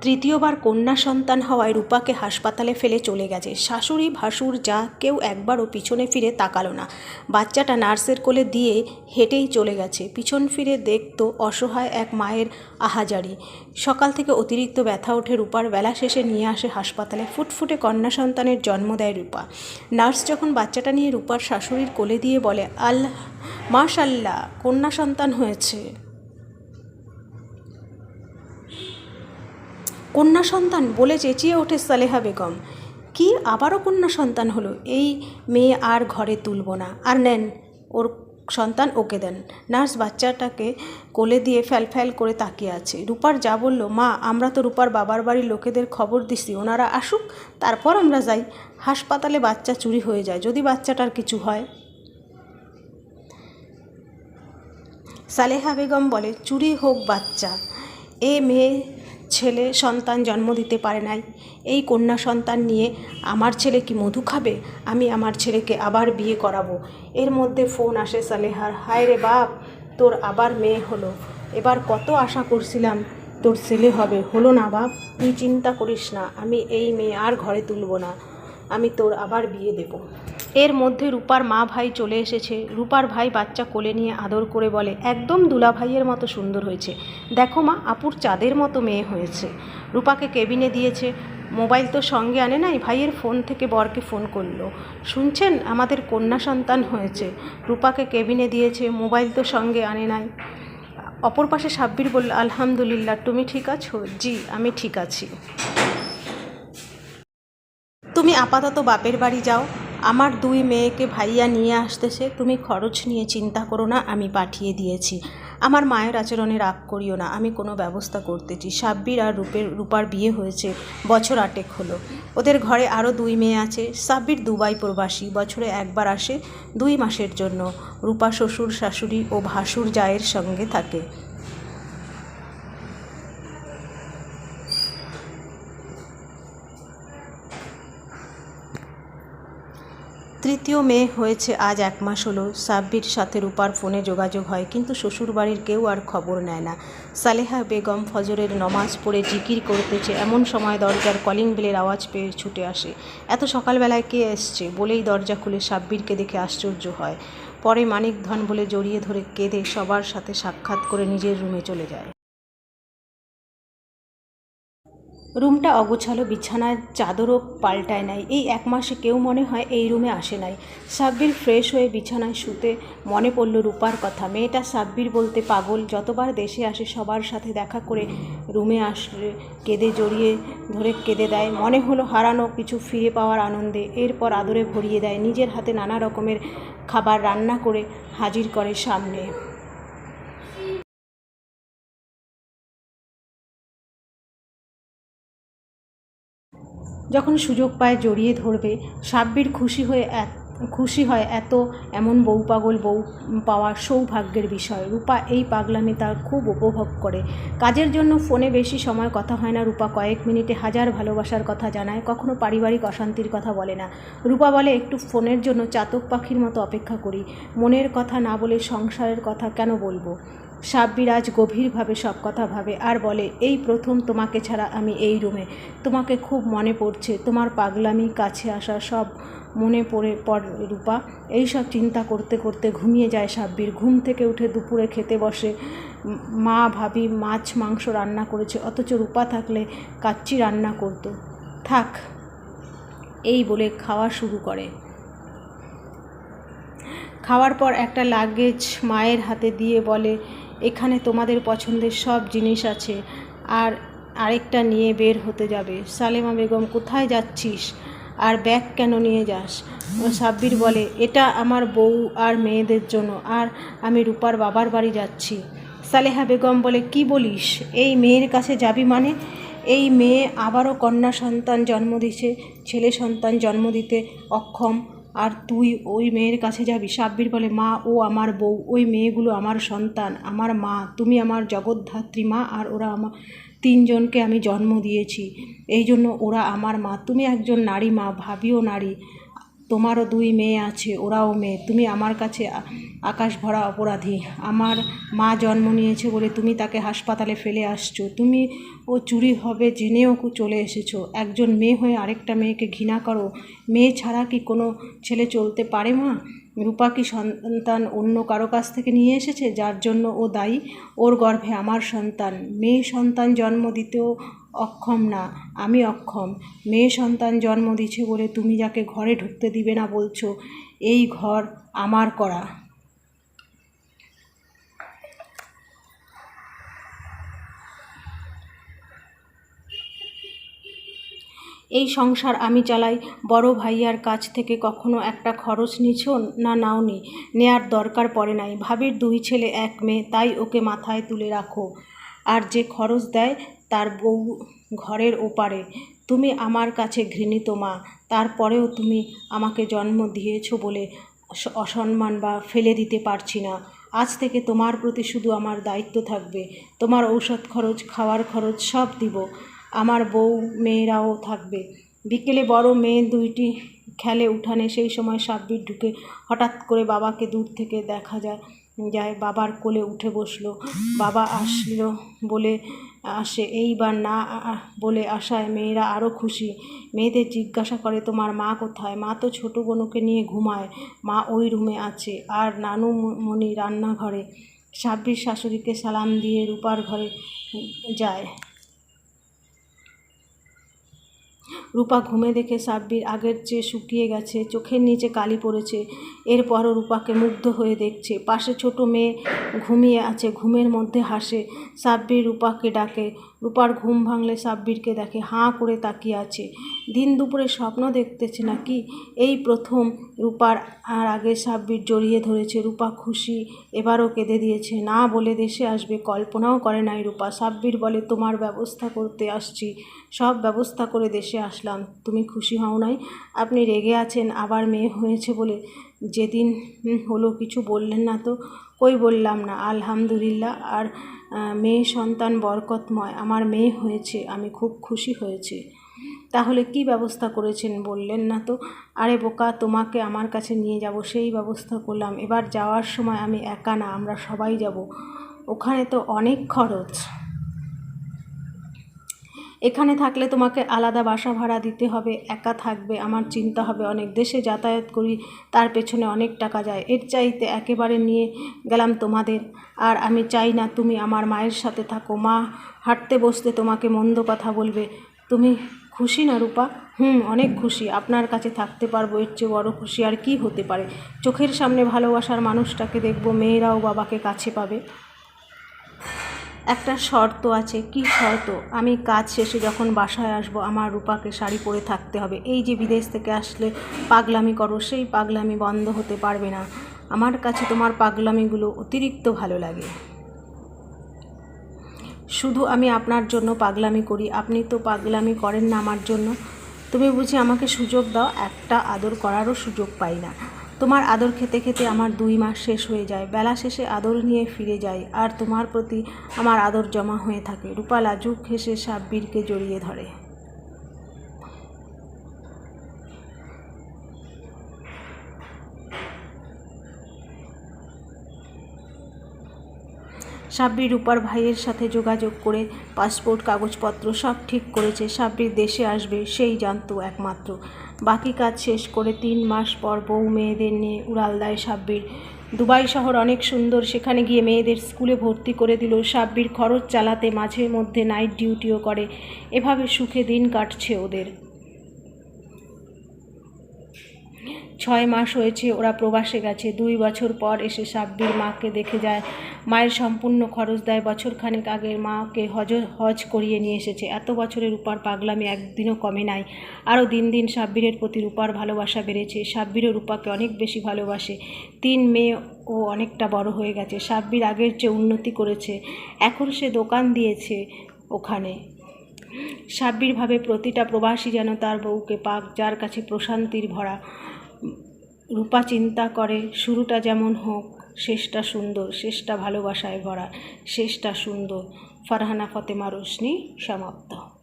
তৃতীয়বার কন্যা সন্তান হওয়ায় রূপাকে হাসপাতালে ফেলে চলে গেছে। শাশুড়ি, ভাসুর, যা কেউ একবারও পিছনে ফিরে তাকালো না। বাচ্চাটা নার্সের কোলে দিয়ে হেঁটেই চলে গেছে। পিছন ফিরে দেখতো অসহায় এক মায়ের আহাজারি। সকাল থেকে অতিরিক্ত ব্যথা ওঠে রূপার। বেলা শেষে নিয়ে আসে হাসপাতালে। ফুটফুটে কন্যা সন্তানের জন্ম দেয় রূপা। নার্স যখন বাচ্চাটা নিয়ে রূপার শাশুড়ির কোলে দিয়ে বলে, আল্লাহ মাশাল্লাহ কন্যা সন্তান হয়েছে। কন্যা সন্তান বলে চেঁচিয়ে ওঠে সালেহা বেগম। কি আবারও কন্যা সন্তান হলো? এই মেয়ে আর ঘরে তুলব না। আর নেন, ওর সন্তান ওকে দেন। নার্স বাচ্চাটাকে কোলে দিয়ে ফ্যাল ফ্যাল করে তাকিয়ে আছে। রূপার যা বলল, মা, আমরা তো রূপার বাবার বাড়ির লোকেদের খবর দিছি, ওনারা আসুক, তারপর আমরা যাই। হাসপাতালে বাচ্চা চুরি হয়ে যায়, যদি বাচ্চাটার কিছু হয়। সালেহা বেগম বলে, চুরি হোক বাচ্চা। এ মেয়ে ছেলে সন্তান জন্ম দিতে পারে নাই। এই কন্যা সন্তান নিয়ে আমার ছেলে কি মধু খাবে? আমি আমার ছেলেকে আবার বিয়ে করাবো। এর মধ্যে ফোন আসে সালেহার, হায় রে বাপ, তোর আবার মেয়ে হলো। এবার কত আশা করছিলাম তোর ছেলে হবে। হলো না বাপ, তুই চিন্তা করিস না, আমি এই মেয়ে আর ঘরে তুলব না। আমি তোর আবার বিয়ে দেব। এর মধ্যে রূপার মা ভাই চলে এসেছে। রূপার ভাই বাচ্চা কোলে নিয়ে আদর করে বলে, একদম দুলা ভাইয়ের মতো সুন্দর হয়েছে। দেখো মা, আপুর চাঁদের মতো মেয়ে হয়েছে। রূপাকে কেবিনে দিয়েছে। মোবাইল তো সঙ্গে আনে নাই, ভাইয়ের ফোন থেকে বরকে ফোন করল। শুনছেন, আমাদের কন্যা সন্তান হয়েছে। রূপাকে কেবিনে দিয়েছে। মোবাইল তো সঙ্গে আনে নাই। অপর পাশে সাব্বির বলল, আলহামদুলিল্লাহ, তুমি ঠিক আছো? জি, আমি ঠিক আছি। তুমি আপাতত বাপের বাড়ি যাও। আমার দুই মেয়েকে ভাইয়া নিয়ে আসতেছে, তুমি খরচ নিয়ে চিন্তা করো না, আমি পাঠিয়ে দিয়েছি। আমার মায়ের আচরণে রাগ করিও না, আমি কোনো ব্যবস্থা করতেছি। সাব্বির আর রূপের, রূপার বিয়ে হয়েছে, বছর আটেক হলো। ওদের ঘরে আরও দুই মেয়ে আছে, সাব্বির দুবাই প্রবাসী, বছরে একবার আসে দুই মাসের জন্য। রূপা শ্বশুর, শাশুড়ি ও ভাসুর জায়ের সঙ্গে থাকে। তৃতীয় মেয়ে হয়েছে, আজ এক মাস হলো। সাব্বির সাথে রূপার ফোনে যোগাযোগ হয়, কিন্তু শ্বশুরবাড়ির কেউ আর খবর নেয় না। সালেহা বেগম ফজরের নমাজ পড়ে জিকির করতেছে, এমন সময় দরজার কলিং বেলের আওয়াজ পেয়ে ছুটে আসে। এত সকালবেলায় কে এসছে? বলেই দরজা খুলে সাব্বিরকে দেখে আশ্চর্য হয়। পরে মানিক ধন বলে জড়িয়ে ধরে কেঁদে সবার সাথে সাক্ষাৎ করে নিজের রুমে চলে যায়। রুমটা অগোছালো বিছানার চাদরও পাল্টায় নাই। এই এক মাসে কেউ মনে হয় এই রুমে আসে নাই। সাব্বির ফ্রেশ হয়ে বিছানায় শুতে মনে পড়ল রূপার কথা। মেয়েটা সাব্বির বলতে পাগল, যতবার দেশে আসে সবার সাথে দেখা করে রুমে আসলে কেঁদে জড়িয়ে ধরে কেঁদে দেয়। মনে হলো হারানো কিছু ফিরে পাওয়ার আনন্দে, এরপর আদরে ভরিয়ে দেয়। নিজের হাতে নানা রকমের খাবার রান্না করে হাজির করে সামনে। যখন সুযোগ পায় জড়িয়ে ধরবে, সাব্বির খুশি হয়ে এক খুশি হয় এত এমন বউ পাগল বউ পাওয়া সৌভাগ্যের বিষয়। রূপা এই পাগলামি তার খুব উপভোগ করে। কাজের জন্য ফোনে বেশি সময় কথা হয় না। রূপা কয়েক মিনিটে হাজার ভালোবাসার কথা জানায়, কখনো পারিবারিক অশান্তির কথা বলে না। রূপা বলে, একটু ফোনের জন্য চাতক পাখির মতো অপেক্ষা করি। মনের কথা না বলে সংসারের কথা কেন বলব? সাব্বির আজ গভীরভাবে সব কথা ভাবে আর বলে, এই প্রথম তোমাকে ছাড়া আমি এই রুমে। তোমাকে খুব মনে পড়ছে, তোমার পাগলামি কাছে আসা সব মনে পড়ে পড় রূপা। এইসব চিন্তা করতে করতে ঘুমিয়ে যায় সাব্বির। ঘুম থেকে উঠে দুপুরে খেতে বসে মা ভাবি মাছ, মাংস রান্না করেছে, অথচ রূপা থাকলে কাচ্চি রান্না করতো। থাক, এই বলে খাওয়া শুরু করে। খাওয়ার পর একটা লাগেজ মায়ের হাতে দিয়ে বলে এখানে তোমাদের পছন্দের সব জিনিস আছে। আর আরেকটা নিয়ে বের হতে যাবে। সালেমা বেগম, কোথায় যাচ্ছিস? আর ব্যাগ কেন নিয়ে যাস? সাব্বির বলে, এটা আমার বউ আর মেয়েদের জন্য, আর আমি রূপার বাবার বাড়ি যাচ্ছি। সালেহা বেগম বলে, কি বলিস? এই মেয়ের কাছে যাবি মানে? এই মেয়ে আবারও কন্যা সন্তান জন্ম দিছে, ছেলে সন্তান জন্ম দিতে অক্ষম। আর তুই ওই মেয়ের কাছে যাবি। সাব্বির বলে, মা, ও আমার বউ, ওই মেয়েগুলো আমার সন্তান, আমার মা, তুমি আমার জগদ্ধাত্রী মা, আর ওরা আমার তিনজনকে আমি জন্ম দিয়েছি। এই জন্য ওরা আমার মা। তুমি একজন নারী মা, ভাবিও নারী। তোমারও দুই মেয়ে আছে, ওরাও মেয়ে। তুমি আমার কাছে আকাশ ভরা অপরাধী। আমার মা জন্ম নিয়েছে বলে তুমি তাকে হাসপাতালে ফেলে আসছো। তুমি ও চুরি হবে জেনেও চলে এসেছ। একজন মেয়ে হয়ে আরেকটা মেয়েকে ঘৃণা করো। মেয়ে ছাড়া কি কোনো ছেলে চলতে পারে মা? রূপা কি সন্তান অন্য কারও কাছ থেকে নিয়ে এসেছে? যার জন্য ও দায়ী। ওর গর্ভে আমার সন্তান। মেয়ে সন্তান জন্ম দিতেও অক্ষম না। আমি অক্ষম। মেয়ে সন্তান জন্ম দিছে বলে তুমি যাকে ঘরে ঢুকতে দিবে না বলছো, এই ঘর আমার করা। এই সংসার আমি চালাই। বড় ভাইয়ার কাছ থেকে কখনো একটা খরচ নিছো না নাওনি? নেয়ার দরকার পড়ে নাই। ভাবির দুই ছেলে, এক মেয়ে, তাই ওকে মাথায় তুলে রাখো। আর যে খরচ দেয়, তার বউ ঘরের ওপারে। তুমি আমার কাছে ঘৃণিত মা। তারপরেও তুমি আমাকে জন্ম দিয়েছ বলে অসম্মান বা ফেলে দিতে পারছি না। আজ থেকে তোমার প্রতি শুধু আমার দায়িত্ব থাকবে। তোমার ঔষধ খরচ, খাওয়ার খরচ সব দিব। আমার বউ মেয়েরাও থাকবে। বিকেলে বড় মেয়ে দুইটি খেলে উঠানে সেই সময় সাব্বির ঢুকে হঠাৎ করে বাবাকে দূর থেকে দেখা যায় যায় বাবার কোলে উঠে বসল। বাবা আসলো বলে আসে, এইবার না, বলে আসায় মেয়েরা আরও খুশি। মেয়েদের জিজ্ঞাসা করে, তোমার মা কোথায়? মা তো ছোটো বোনকে নিয়ে ঘুমায়। মা ওই রুমে আছে। আর নানু ম- মণি রান্নাঘরে। সাব্বির শাশুড়িকে সালাম দিয়ে রূপার ঘরে যায়। রূপা ঘুমে দেখে সাব্বির আগের চেয়ে শুকিয়ে গেছে, চোখের নিচে কালি পড়েছে। এরপরও রূপাকে মুগ্ধ হয়ে দেখছে। পাশে ছোট মেয়ে ঘুমিয়ে আছে, ঘুমের মধ্যে হাসে। সাব্বির রূপাকে ডাকে রূপার ঘুম ভাঙলে সাব্বিরকে দেখে হাঁ করে তাকিয়ে আছে। দিন দুপুরে স্বপ্ন দেখতেছে নাকি? এই প্রথম রূপার আর আগে সাব্বির জড়িয়ে ধরেছে। রূপা খুশি, এবারও কেঁদে দিয়েছে। না বলে দেশে আসবে, কল্পনাও করে নাই রূপা। সাব্বির বলে, তোমার ব্যবস্থা করতে আসছি। সব ব্যবস্থা করে দেশে আসলাম। তুমি খুশি হও নাই? আপনি রেগে আছেন, আবার মেয়ে হয়েছে বলে যেদিন হলো কিছু বললেন না তো? কই বললাম না? আলহামদুলিল্লাহ। আর মেয়ে সন্তান বরকতময়। আমার মেয়ে হয়েছে, আমি খুব খুশি হয়েছি। তাহলে কি ব্যবস্থা করেছেন বললেন না তো? আরে বোকা, তোমাকে আমার কাছে নিয়ে যাব, সেই ব্যবস্থা করলাম। এবার যাওয়ার সময় আমি একা না, আমরা সবাই যাব। ওখানে তো অনেক খরচ। এখানে থাকলে তোমাকে আলাদা বাসা ভাড়া দিতে হবে, একা থাকবে, আমার চিন্তা হবে, অনেক দেশে যাতায়াত করি, তার পেছনে অনেক টাকা যায়। এর চাইতে একেবারে নিয়ে গেলাম তোমাদের। আর আমি চাই না তুমি আমার মায়ের সাথে থাকো। মা হাঁটতে বসতে তোমাকে মন্দ কথা বলবে। তুমি খুশি না রূপা? হুম, অনেক খুশি। আপনার কাছে থাকতে পারব, এর চেয়ে বড় খুশি আর কি হতে পারে? চোখের সামনে ভালোবাসার মানুষটাকে দেখব, মেয়েরাও বাবাকে কাছে পাবে। একটা শর্ত আছে। কি শর্ত? আমি কাজ শেষে যখন বাসায় আসব, আমার রূপাকে শাড়ি পরে থাকতে হবে। এই যে বিদেশ থেকে আসলে পাগলামি করো, সেই পাগলামি বন্ধ হতে পারবে না। আমার কাছে তোমার পাগলামিগুলো অতিরিক্ত ভালো লাগে। শুধু আমি আপনার জন্য পাগলামি করি। আপনি তো পাগলামি করেন না আমার জন্য। তুমি বুঝি আমাকে সুযোগ দাও, একটা আদর করারও সুযোগ পাই না। তোমার আদর খেতে খেতে আমার দুই মাস শেষ হয়ে যায়। বেলা শেষে আদর নিয়ে ফিরে যাই, আর তোমার প্রতি আমার আদর জমা হয়ে থাকে। রূপা লাজুক হেসে সাব্বিরকে জড়িয়ে ধরে। সাব্বির রূপার ভাইয়ের সাথে যোগাযোগ করে পাসপোর্ট, কাগজপত্র সব ঠিক করেছে। সাব্বির দেশে আসবে, সেই জানতো একমাত্র। বাকি কাজ শেষ করে তিন মাস পর বউ মেয়েদের নিয়ে উড়ালদায় সাব্বির। দুবাই শহর অনেক সুন্দর, সেখানে গিয়ে মেয়েদের স্কুলে ভর্তি করে দিল। সাব্বির খরচ চালাতে মাঝে মধ্যে নাইট ডিউটিও করে। এভাবে সুখে দিন কাটছে ওদের। ছয় মাস হয়েছে ওরা প্রবাসে গেছে। দুই বছর পর এসে সাব্বির মাকে দেখে যায়, মায়ের সম্পূর্ণ খরচ দেয়। বছরখানেক আগের মাকে হজ হজ করিয়ে নিয়ে এসেছে। এত বছরের রূপার পাগলামি একদিনও কমে নাই। আরও দিন দিন সাব্বিরের প্রতি রূপার ভালোবাসা বেড়েছে। সাব্বিরও রূপাকে অনেক বেশি ভালোবাসে। তিন মেয়ে ও অনেকটা বড় হয়ে গেছে। সাব্বির আগের চেয়ে উন্নতি করেছে। এখন সে দোকান দিয়েছে ওখানে। সাব্বিরভাবে প্রতিটা প্রবাসী যেন তার বউকে পাক, যার কাছে প্রশান্তির ভরা। রূপা চিন্তা করে, শুরুটা যেমন হোক, শেষটা সুন্দর, শেষটা ভালোবাসায় ভরা, শেষটা সুন্দর। ফারহানা, ফতেমা, রোশনি সমাপ্ত।